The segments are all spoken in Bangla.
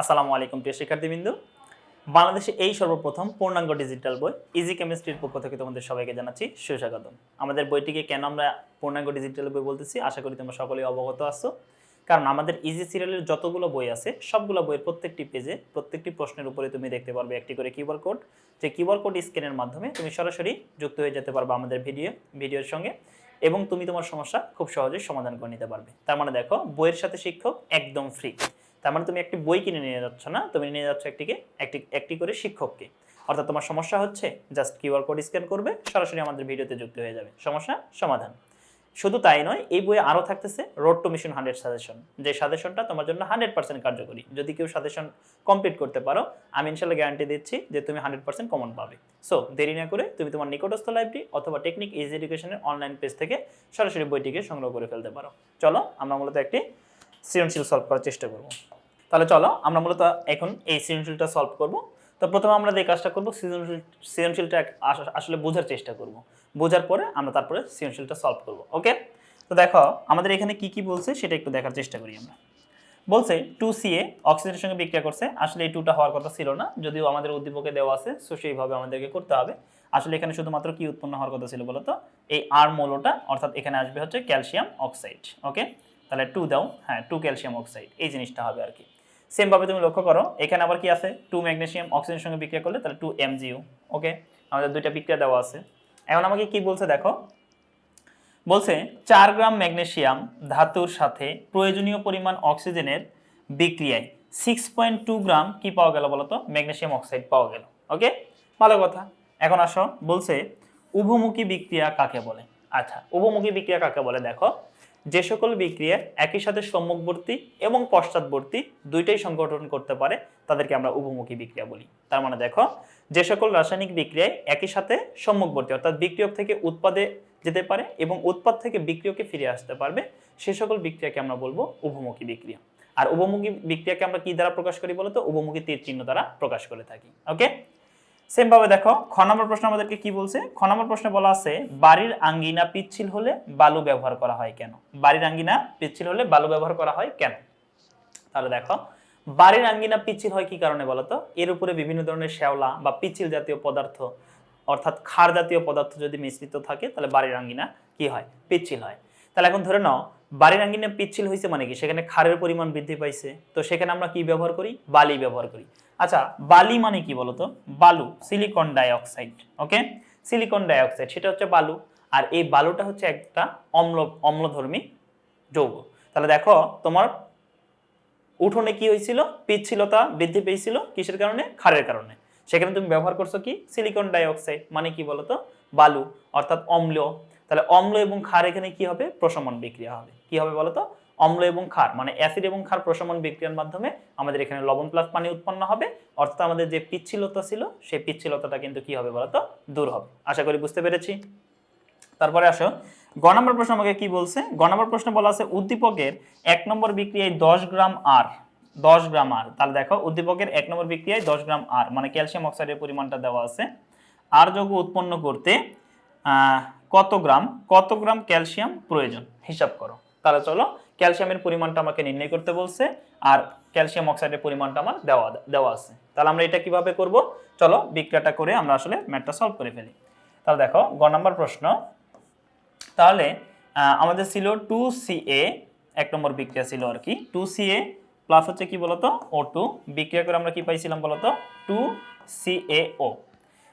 আসসালামু আলাইকুম, প্রিয় শিক্ষার্থীবৃন্দ। বাংলাদেশে এই সর্বপ্রথম পূর্ণাঙ্গ ডিজিটাল বই ইজি কেমিস্ট্রির পক্ষ থেকে তোমাদের সবাইকে জানাচ্ছি সুস্বাগতম। আমাদের বইটিকে কেন আমরা পূর্ণাঙ্গ ডিজিটাল বই বলতেছি? আশা করি তোমরা সকলেই অবগত আছো। কারণ আমাদের ইজি সিরিয়ালের যতগুলো বই আছে, সবগুলো বইয়ের প্রত্যেকটি পেজে প্রত্যেকটি প্রশ্নের উপরে তুমি দেখতে পারবে একটি করে কিউআর কোড। যে কিউআর কোড স্ক্যানের মাধ্যমে তুমি সরাসরি যুক্ত হয়ে যেতে পারবে আমাদের ভিডিও, ভিডিওর সঙ্গে এবং তুমি তোমার সমস্যা খুব সহজেই সমাধান করে নিতে পারবে। তার মানে দেখো, বইয়ের সাথে শিক্ষক একদম ফ্রি তার মানে তুমি একটি বই কিনে নিয়ে যাচ্ছ, না? তুমি নিয়ে যাচ্ছ একটিকে, একটি একটি করে শিক্ষককে। অর্থাৎ তোমার সমস্যা হচ্ছে জাস্ট কিউআর কোড স্ক্যান করবে, সরাসরি আমাদের ভিডিওতে যুক্ত হয়ে যাবে। সমস্যা, সমাধান। শুধু তাই নয়, এই বইয়ে আরও থাকতেছে road to mission hundred suggestion যে সাজেশনটা তোমার জন্য হান্ড্রেড পার্সেন্ট কার্যকরী। যদি কেউ সাজেশন কমপ্লিট করতে পারো, আমি ইনশাল্লাহ গ্যারান্টি দিচ্ছি যে তুমি হান্ড্রেড পার্সেন্ট কমন পাবে। সো দেরি না করে তুমি তোমার নিকটস্থ লাইব্রেরি অথবা টেকনিক ইজি এডুকেশনের অনলাইন পেজ থেকে সরাসরি বইটিকে সংগ্রহ করে ফেলতে পারো। চলো, আমরা মূলত একটি সৃজনশীল সলভ করার চেষ্টা করব। তাহলে চলো আমরা মূলত এখন এই সৃজনশীলটা সলভ করব। তো প্রথমে আমরা যে কাজটা করব, সৃজনশীল, সৃজনশীলটা আসলে বোঝার চেষ্টা করব। বোঝার পরে আমরা তারপরে সৃজনশীলটা সলভ করব ওকে তো দেখো, আমাদের এখানে কি কি বলছে সেটা একটু দেখার চেষ্টা করি আমরা। বলছে টু সিএ অক্সিজেনের সঙ্গে বিক্রিয়া করছে। আসলে এই টুটা হওয়ার কথা ছিল না, যদিও আমাদের উদ্দীপকে দেওয়া আছে সো সেইভাবে আমাদেরকে করতে হবে। আসলে এখানে শুধুমাত্র কি উৎপন্ন হওয়ার কথা ছিল বলতো? এই আর মৌলটা, অর্থাৎ এখানে আসবে হচ্ছে ক্যালসিয়াম অক্সাইড ওকে তাহলে টু দাও। হ্যাঁ টু ক্যালসিয়াম অক্সাইড এই জিনিসটা হবে আর কি। সেম ভাবে তুমি লক্ষ্য করো, এখানে আবার কি আছে? টু ম্যাগনেশিয়াম অক্সিজেনের সঙ্গে বিক্রিয়া করলে তাহলে টু এমজিউ ওকে আমাদের দুইটা বিক্রিয়া দেওয়া আছে। এখন আমাকে কি বলছে দেখো? বলছে, চার গ্রাম ম্যাগনেশিয়াম ধাতুর সাথে প্রয়োজনীয় পরিমাণ অক্সিজেনের বিক্রিয়ায় সিক্স পয়েন্ট টু গ্রাম কি পাওয়া গেল বলতো? ম্যাগনেশিয়াম অক্সাইড পাওয়া গেল ওকে ভালো কথা। এখন আসো, বলছে, উভমুখী বিক্রিয়া কাকে বলে? আচ্ছা উভমুখী বিক্রিয়া কাকে বলে দেখো? যে সকল বিক্রিয়া একই সাথে সম্মুখবর্তী এবং পশ্চাৎবর্তী দুইটাই সংগঠন করতে পারে, তাদেরকে আমরা উপমুখী বিক্রিয়া বলি। তার মানে দেখো, যে সকল রাসায়নিক বিক্রিয়ায় একই সাথে সম্মুখবর্তী অর্থাৎ বিক্রিয়ক থেকে উৎপাদে যেতে পারে এবং উৎপাদ থেকে বিক্রিয়কে ফিরে আসতে পারবে, সে সকল বিক্রিয়াকে আমরা বলব উপমুখী বিক্রিয়া। আর উপমুখী বিক্রিয়াকে আমরা কি দ্বারা প্রকাশ করি বলতো? উপমুখী তীর চিহ্ন দ্বারা প্রকাশ করে থাকি। ওকে সেম ভাবে দেখো, খ নম্বর প্রশ্ন আমাদেরকে কি বলছে? খ নম্বর প্রশ্নে বলা আছে, বাড়ির আঙ্গিনা পিচ্ছিল হলে বালু ব্যবহার করা হয় কেন? বাড়ির আঙ্গিনা পিচ্ছিল হলে বালু ব্যবহার করা হয় কেন? তাহলে দেখো, বাড়ির আঙ্গিনা পিচ্ছিল হয় কি কারণে বলতো? এর উপরে বিভিন্ন ধরনের শ্যাওলা বা পিচ্ছিল জাতীয় পদার্থ, অর্থাৎ ক্ষার জাতীয় পদার্থ যদি মিশ্রিত থাকে, তাহলে বাড়ির আঙ্গিনা কি হয়? পিচ্ছিল হয়। তাহলে এখন ধরে নাও বাড়ির আঙ্গিনা পিচ্ছিল হয়েছে মানে কি? সেখানে খারের পরিমাণ বৃদ্ধি পাইছে। তো সেখানে আমরা কি ব্যবহার করি? বালি ব্যবহার করি। আচ্ছা বালি মানে কি বলতো? বালু silicon dioxide okay silicon dioxide সেটা হচ্ছে বালু। আর এই বালুটা হচ্ছে একটা অম্ল, অম্লধর্মী যৌগ। তাহলে দেখো, তোমার উঠোনে কি হয়েছিল পিচ্ছিলতা বৃদ্ধি পেয়েছিল কিসের কারণে? ক্ষারের কারণে। সেখানে তুমি ব্যবহার করছ কি? সিলিকন ডাইঅক্সাইড মানে কি বলতো? বালু, অর্থাৎ অম্ল। তাহলে অম্ল এবং ক্ষার এখানে কি হবে? প্রশমন বিক্রিয়া হবে। কি হবে বলতো? অম্ল এবং ক্ষার মানে অ্যাসিড এবং ক্ষার প্রশমন বিক্রিয়ার মাধ্যমে আমাদের এখানে লবণ প্লাস পানি উৎপন্ন হবে। অর্থাৎ আমাদের যে পিচ্ছিলতা ছিল, সেই পিচ্ছিলতাটা কিন্তু কি হবে বলতো? দূর হবে। আশা করি বুঝতে পেরেছি? তারপরে আসো। গ নম্বর প্রশ্ন আমাকে কি বলছে? গ নম্বর প্রশ্ন বলা আছে, উদ্দীপকের এক নম্বর বিক্রিয়ায় দশ গ্রাম আর, দশ গ্রাম আর। তাহলে দেখো, উদ্দীপকের এক নম্বর বিক্রিয়ায় দশ গ্রাম আর মানে ক্যালসিয়াম অক্সাইডের পরিমাণটা দেওয়া আছে। আর যৌগ উৎপন্ন করতে কত গ্রাম কত গ্রাম ক্যালসিয়াম প্রয়োজন? হিসাব করো। তাহলে চলো, ক্যালসিয়ামের পরিমাণটা আমাকে নির্ণয় করতে বলছে, আর ক্যালসিয়াম অক্সাইডের পরিমাণটা আমার দেওয়া দেওয়া আছে। তাহলে আমরা এটা কীভাবে করব? চলো, বিক্রিয়াটা করে আমরা আসলে ম্যাথটা সলভ করে ফেলি। তাহলে দেখো, গ নম্বর প্রশ্ন। তাহলে আমাদের ছিল টু সি এ, এক নম্বর বিক্রিয়া ছিল আর কি। টু সি এ প্লাস হচ্ছে কি বলতো? ও টু বিক্রিয়া করে আমরা কি পাইছিলাম বলতো? Two C A O.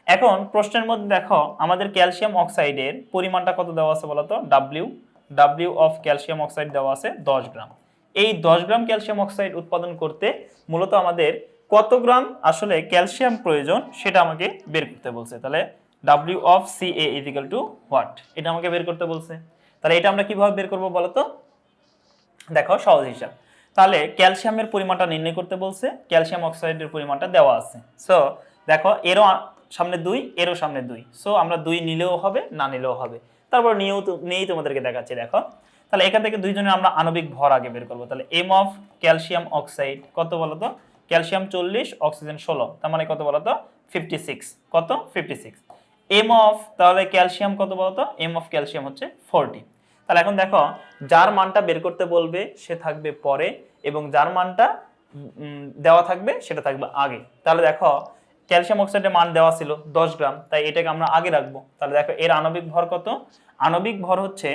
এখন প্রশ্নের মধ্যে দেখো, আমাদের ক্যালসিয়াম অক্সাইডের পরিমাণটা কত দেওয়া আছে বলতো W W of calcium oxide দেওয়া আছে দশ গ্রাম। এই দশ গ্রাম ক্যালসিয়াম অক্সাইড উৎপাদন করতে মূলত আমাদের কত গ্রাম আসলে ক্যালসিয়াম প্রয়োজন সেটা আমাকে বের করতে বলছে। তাহলে W of C A equal to what এটা আমাকে বের করতে বলছে। তাহলে এটা আমরা কীভাবে বের করব বলতো দেখো, সহজ হিসাব। তাহলে ক্যালসিয়ামের পরিমাণটা নির্ণয় করতে বলছে, ক্যালসিয়াম অক্সাইডের পরিমাণটা দেওয়া আছে। সো দেখো, এরও সামনে দুই, এরও সামনে দুই। সো আমরা দুই নিলেও হবে, না নিলেও হবে। তারপর নিয়েও তো, নিয়েই তোমাদেরকে দেখাচ্ছি, দেখো। তাহলে এখান থেকে দুইজনের আমরা আণবিক ভর আগে বের করব। তাহলে এম অফ ক্যালসিয়াম অক্সাইড কত বলো তো? ক্যালসিয়াম চল্লিশ অক্সিজেন ষোলো। তার মানে কত বলো তো? ফিফটি সিক্স কত? ফিফটি সিক্স এম অফ তাহলে ক্যালসিয়াম কত বলতো এম অফ ক্যালসিয়াম হচ্ছে ফোরটি তাহলে এখন দেখো, যার মানটা বের করতে বলবে, সে থাকবে পরে, এবং যার মানটা দেওয়া থাকবে, সেটা থাকবে আগে। তাহলে দেখো ক্যালসিয়াম অক্সাইডের মান দেওয়া ছিল দশ গ্রাম, তাই এটাকে আমরা আগে রাখব। তাহলে দেখো, এর আণবিক ভর কত? আণবিক ভর হচ্ছে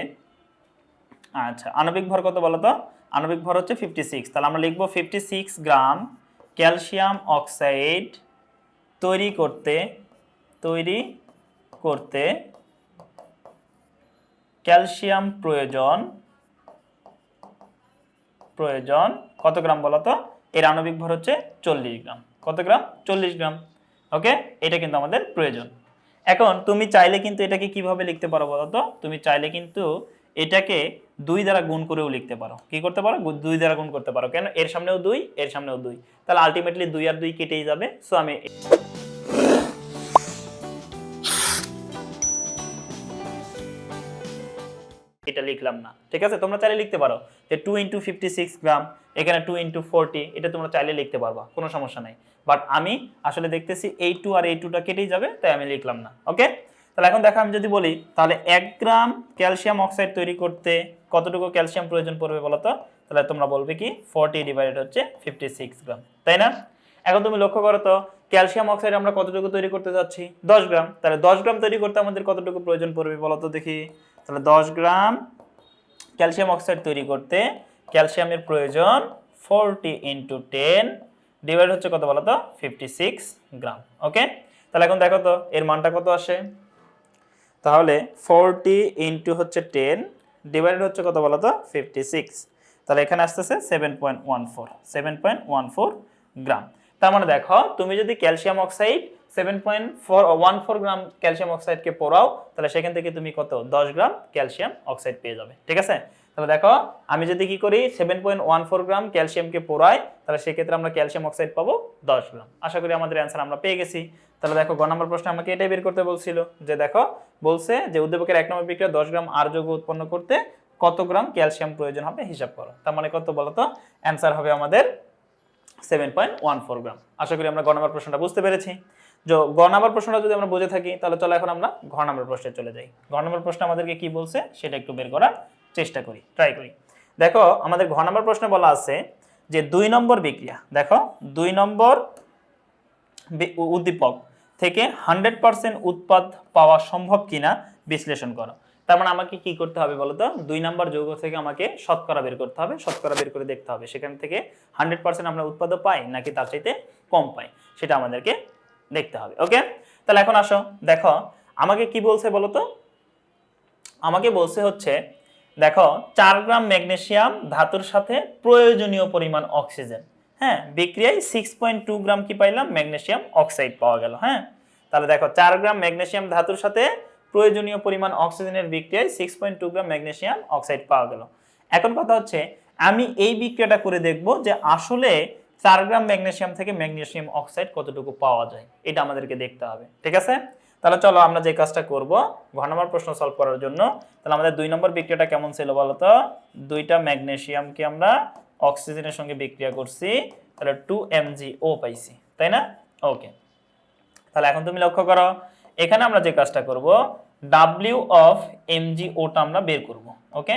আচ্ছা আণবিক ভর কত বলো তো? আণবিক ভর হচ্ছে ফিফটি সিক্স তাহলে আমরা লিখব fifty six gram calcium oxide তৈরি করতে তৈরি করতে ক্যালসিয়াম প্রয়োজন প্রয়োজন কত গ্রাম বলো তো? এর আণবিক ভর হচ্ছে চল্লিশ গ্রাম। কত গ্রাম? চল্লিশ গ্রাম। ওকে এটা কিন্তু আমাদের প্রয়োজন। এখন তুমি চাইলে কিন্তু এটাকে কীভাবে লিখতে পারো বলো তো? তুমি চাইলে কিন্তু এটাকে দুই দ্বারা গুণ করেও লিখতে পারো। কি করতে পারো? দুই দ্বারা গুণ করতে পারো। কেন? এর সামনেও দুই, এর সামনেও দুই। তাহলে আলটিমেটলি দুই আর দুই কেটেই যাবে। সো আমি লিখলাম না। ঠিক আছে? তোমরা চাইলে লিখতে পারো যে two into fifty six gram এখানে টু ইন্টু এটা তোমরা চাইলে লিখতে পারবা, কোনো সমস্যা নাই। বাট আমি আসলে দেখতেছি এই টু আর এই টুটা কেটেই যাবে, তাই আমি লিখলাম না। ওকে তাহলে এখন দেখো আমি যদি বলি, তাহলে এক গ্রাম ক্যালসিয়াম অক্সাইড তৈরি করতে কতটুকু ক্যালসিয়াম প্রয়োজন পড়বে বলো তো? তাহলে তোমরা বলবে কি ফোরটি ডিভাইডেড হচ্ছে ফিফটি সিক্স গ্রাম তাই না? এখন তুমি লক্ষ্য করো তো, ক্যালসিয়াম অক্সাইড আমরা কতটুকু তৈরি করতে যাচ্ছি? দশ গ্রাম। তাহলে দশ গ্রাম তৈরি করতে আমাদের কতটুকু প্রয়োজন পড়বে বলো তো দেখি। তাহলে দশ গ্রাম ক্যালসিয়াম অক্সাইড তৈরি করতে ক্যালসিয়ামের প্রয়োজন ফোরটি ইন্টু টেন ডিভাইড হচ্ছে কত বলো তো ফিফটি সিক্স গ্রাম। ওকে? তাহলে এখন দেখো তো, এর মানটা কত আসে? তাহলে ফোরটি ইন্টু হচ্ছে টেন ডিভাইডেড হচ্ছে কত বলো তো ফিফটি সিক্স। তাহলে এখানে আসতেছে seven point one four, seven point one four gram. তার মানে দেখো, তুমি যদি calcium oxide seven point four one four gram calcium অক্সাইডকে পোড়াও, তাহলে সেখান থেকে তুমি কত? দশ গ্রাম ক্যালসিয়াম অক্সাইড পেয়ে যাবে। ঠিক আছে? তাহলে দেখো, আমি যদি কি করি seven point one four gram ক্যালসিয়ামকে পোড়াই, তাহলে সেক্ষেত্রে আমরা ক্যালসিয়াম অক্সাইড পাবো দশ গ্রাম আশা করি আমাদের অ্যান্সার আমরা পেয়ে গেছি। তাহলে দেখো, গ নম্বর প্রশ্ন আমাকে এটাই বের করতে বলছিল যে দেখো, বলছে যে উদ্দীপকের এক নম্বর বিক্রিয়া দশ গ্রাম আর যৌগ উৎপন্ন করতে কত গ্রাম ক্যালসিয়াম প্রয়োজন হবে? হিসাব করো। তার মানে কত বলো তো? অ্যান্সার হবে আমাদের seven point one four gram আশা করি আমরা গ প্রশ্নটা বুঝতে পেরেছি। গ নম্বর প্রশ্নটা যদি আমরা বুঝে থাকি, তাহলে চলো এখন আমরা ঘ নম্বর প্রশ্নে চলে যাই। ঘ নম্বর প্রশ্ন আমাদেরকে কি বলছে, সেটা একটু বের করার চেষ্টা করি ট্রাই করি। দেখো, আমাদের ঘ নম্বর প্রশ্নে বলা আছে যে দুই নম্বর বিক্রিয়া, দেখো, দুই নম্বর উদ্দীপক থেকে হান্ড্রেড পার্সেন্ট উৎপাদ পাওয়া সম্ভব কিনা বিশ্লেষণ করো। তার মানে আমাকে কি করতে হবে বলতো? দুই নাম্বার যৌগ থেকে আমাকে শতকরা বের করতে হবে, শতকরা বের করে দেখতে হবে। সেখান থেকে হান্ড্রেড পার্সেন্ট আমরা উৎপাদক পাই, নাকি তার চাইতে কম পাই, সেটা আমাদেরকে দেখতে হবে ওকে তাহলে এখন আসো, দেখো, আমাকে কি বলছে বলতো আমাকে বলছে হচ্ছে, দেখো, চার গ্রাম ম্যাগনেশিয়াম ধাতুর সাথে প্রয়োজনীয় পরিমাণ অক্সিজেন। হ্যাঁ বিক্রিয়ায় সিক্স পয়েন্ট টু গ্রাম কি পাইলাম? ম্যাগনেশিয়াম অক্সাইড পাওয়া গেল হ্যাঁ? তাহলে দেখো, চার গ্রাম ম্যাগনেশিয়াম ধাতুর সাথে প্রয়োজনীয় পরিমাণ অক্সিজেনের বিক্রিয়ায় six point two gram magnesium oxide পাওয়া গেল। এখন কথা হচ্ছে, আমি এই বিক্রিয়াটা করে দেখব যে আসলে চার গ্রাম ম্যাগনেশিয়াম থেকে ম্যাগনেশিয়াম অক্সাইড কতটুকু পাওয়া যায়? এটা আমাদেরকে দেখতে হবে, ঠিক আছে? তাহলে চলো আমরা যে কাজটা করব, ঘ নম্বর প্রশ্ন সলভ করার জন্য। তাহলে আমাদের দুই নম্বর বিক্রিয়াটা কেমন ছিল বলতো দুইটা ম্যাগনেশিয়ামকে আমরা অক্সিজেনের সঙ্গে বিক্রিয়া করছি, তাহলে টু ও পাইছি, তাই না? ওকে তাহলে এখন তুমি লক্ষ্য করো, এখানে আমরা যে কাজটা করব ডাব্লিউ অফ ওটা আমরা বের করব ওকে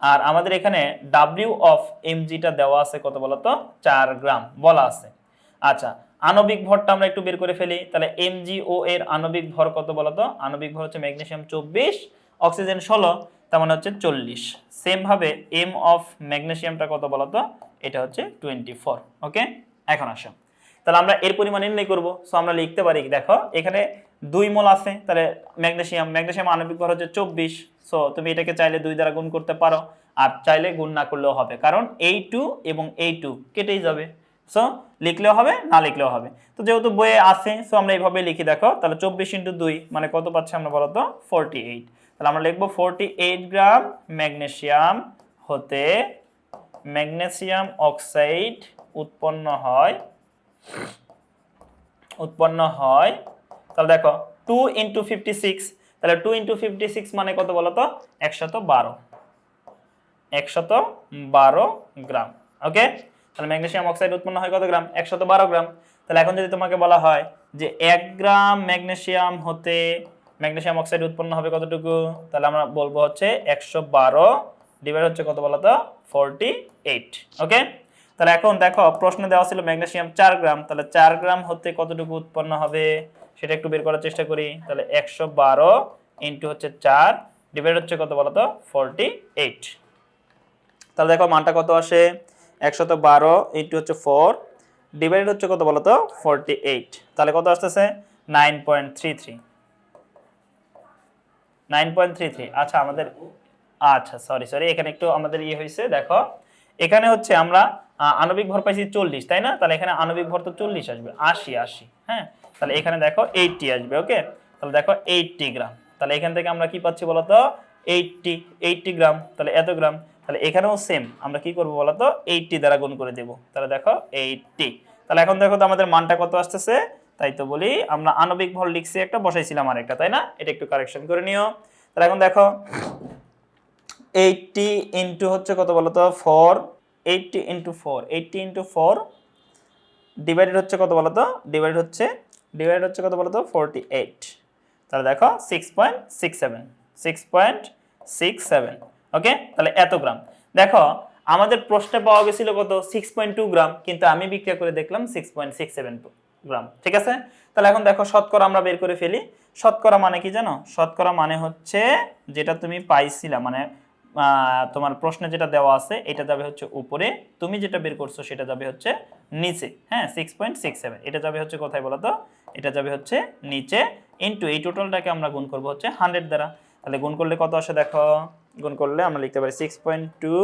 আর আমাদের এখানে ডাব্লিউ অফ এমজিটা দেওয়া আছে কত বলতো? চার গ্রাম বলা আছে। আচ্ছা আণবিক ভরটা আমরা একটু বের করে ফেলি। তাহলে এমজিও এর আণবিক ভর কত বলতো? আণবিক ভর হচ্ছে ম্যাগনেশিয়াম চব্বিশ, অক্সিজেন ষোলো, তার মানে হচ্ছে চল্লিশ। সেম ভাবে এম অফ ম্যাগনেশিয়ামটা কত বলতো? এটা হচ্ছে টোয়েন্টি ফোর ওকে এখন আসো। তাহলে আমরা এর পরিমাণ নির্ণয় করব। সো আমরা লিখতে পারি, দেখো, এখানে দুই মোল আছে, তাহলে ম্যাগনেশিয়াম ম্যাগনেশিয়াম আণবিক ভর হচ্ছে চব্বিশ সো তুমি এটাকে চাইলে দুই দ্বারা গুণ করতে পারো, আর চাইলে গুণ না করলেও হবে, কারণ এই টু এবং এই টু কেটেই যাবে সো লিখলেও হবে, না লিখলেও হবে, তো যেহেতু বইয়ে আছে সো আমরা এইভাবে লিখি, দেখো, তাহলে চব্বিশ ইন্টু দুই মানে কত পাচ্ছি আমরা বলো তো ফোরটি এইট তাহলে আমরা লিখব ফোরটি এইট গ্রাম ম্যাগনেশিয়াম হতে ম্যাগনেসিয়াম অক্সাইড উৎপন্ন হয় উৎপন্ন হয় তাহলে দেখো টু ইন্টু ফিফটি সিক্স তাহলে টু ইন্টু ফিফটি সিক্স মানে কত বলো তো একশত বারো। একশত বারো গ্রাম। ওকে তাহলে ম্যাগনেশিয়াম অক্সাইড উৎপন্ন হয় কত গ্রাম? একশত বারো গ্রাম। তাহলে এখন যদি তোমাকে বলা হয় যে এক গ্রাম ম্যাগনেশিয়াম হতে ম্যাগনেশিয়াম অক্সাইড উৎপন্ন হবে কতটুকু? তাহলে আমরা বলব হচ্ছে একশো বারো ডিভাইড হচ্ছে কত বলো তো ফোরটি এইট ওকে তাহলে এখন দেখো, প্রশ্নে দেওয়া ছিল ম্যাগনেসিয়াম চার গ্রাম। তাহলে চার গ্রাম হতে কতটুকু উৎপন্ন হবে? সেটা একটু বের করার চেষ্টা করি। তাহলে একশো বারো ইন্টু হচ্ছে চার ডিভাইড হচ্ছে কত বলতো? ফোরটি এইট তাহলে দেখো মানটা কত আসে? একশত বারো ইন্টু হচ্ছে ফোর ডিভাইড হচ্ছে কত বলতো? ফোরটি এইট তাহলে কত আসতেছে? Nine point three three nine point three three আচ্ছা আমাদের আচ্ছা সরি সরি এখানে একটু আমাদের ইয়ে হয়েছে, দেখো। এখানে হচ্ছে আমরা আণবিক ভর পাইছি চল্লিশ, তাই না? তাহলে এখানে আণবিক ভর তো চল্লিশ আসবে, আশি আশি হ্যাঁ? তাহলে এখানে দেখো এইটটি আসবে ওকে তাহলে দেখো এইটটি গ্রাম তাহলে এখান থেকে আমরা কি পাচ্ছি বলতো? এইটটি এইটটি গ্রাম তাহলে এত গ্রাম তাহলে এখানেও সেম আমরা কি করব বলতো? এইটটি দ্বারা গুণ করে দেবো। তাহলে দেখো এইটটি তাহলে এখন দেখো তো আমাদের মানটা কত আসতেছে? তাই তো বলি আমরা আণবিক ভর লিখছি একটা, বসাইছিলাম আর একটা তাই না? এটা একটু কারেকশন করে নিও। তাহলে এখন দেখো এইটটি ইন্টু হচ্ছে কত বলতো? Four eighty into four eighty into four divided হচ্ছে কত বলতো? ডিভাইড হচ্ছে ডিভাইড হচ্ছে কত বলতো? ফোরটি এইট তাহলে দেখো six point six seven six point six seven okay তাহলে এত গ্রাম। দেখো, আমাদের প্রশ্নে পাওয়া গেছিল কত? Six point two gram. কিন্তু আমি বিক্রিয়া করে দেখলাম six point six seven two gram. ঠিক আছে? তাহলে এখন দেখো, শতকরা আমরা বের করে ফেলি। শতকরা মানে কি জানো? শতকরা মানে হচ্ছে যেটা তুমি পাইছিলা মানে তোমার প্রশ্নে যেটা দেওয়া আছে, এটা যাবে হচ্ছে উপরে। তুমি যেটা বের করছ, সেটা যাবে হচ্ছে নিচে হ্যাঁ? সিক্স পয়েন্ট সিক্স সেভেন এটা যাবে হচ্ছে কোথায় বলো তো? এটা যাবে হচ্ছে নিচে। ইন্টু এই টোটালটাকে আমরা গুণ করব হচ্ছে হান্ড্রেড দ্বারা। তাহলে গুণ করলে কত আসে দেখো? গুণ করলে আমরা লিখতে পারি সিক্স পয়েন্ট টু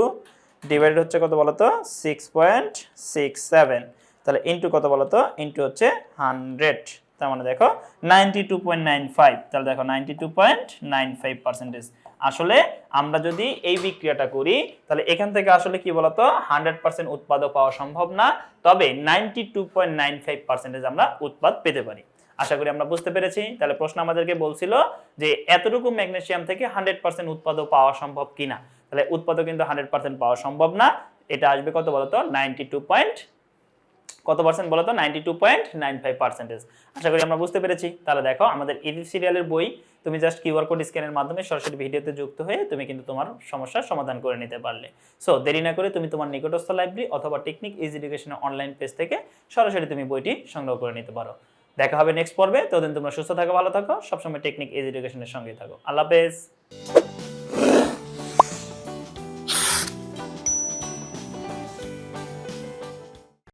ডিভাইডেড হচ্ছে কত বলো তো? সিক্স পয়েন্ট সিক্স সেভেন তাহলে ইন্টু কত বলো তো? ইন্টু হচ্ছে হান্ড্রেড তার মানে দেখো ninety two point nine five তাহলে দেখো ninety two point nine five percentage আসলে আমরা যদি এই বিক্রিয়াটা করি, তাহলে এখান থেকে আসলে কি বলতো? হান্ড্রেড পার্সেন্ট উৎপাদক পাওয়া সম্ভব না, তবে ninety two point nine five percentage আমরা উৎপাদ পেতে পারি। আশা করি আমরা বুঝতে পেরেছি। তাহলে প্রশ্ন আমাদেরকে বলছিল যে, এতটুকু ম্যাগনেশিয়াম থেকে হান্ড্রেড পার্সেন্ট উৎপাদক পাওয়া সম্ভব কিনা? তাহলে উৎপাদক কিন্তু হান্ড্রেড পার্সেন্ট পাওয়া সম্ভব না। এটা আসবে কত বলতো? নাইনটি টু পয়েন্ট কত পার্সেন্ট বলতো? Ninety two point nine five percentage আশা করি আমরা বুঝতে পেরেছি। তাহলে দেখো, আমাদের ইডি সিরিয়ালের বই তুমি জাস্ট কিউআর কোড স্ক্যানের মাধ্যমে সরাসরি ভিডিওতে যুক্ত হয়ে তুমি কিন্তু তোমার সমস্যার সমাধান করে নিতে পারলে। সো দেরি না করে তুমি তোমার নিকটস্থ লাইব্রেরি অথবা টেকনিক ইজ এডুকেশনের অনলাইন পেজ থেকে সরাসরি তুমি বইটি সংগ্রহ করে নিতে পারো। দেখা হবে নেক্সট পর্বে। ততদিন তোমরা সুস্থ থাকো, ভালো থাকো, সবসময় টেকনিক ইজ এডুকেশনের সঙ্গেই থাকো। আল্লাহ হাফেজ।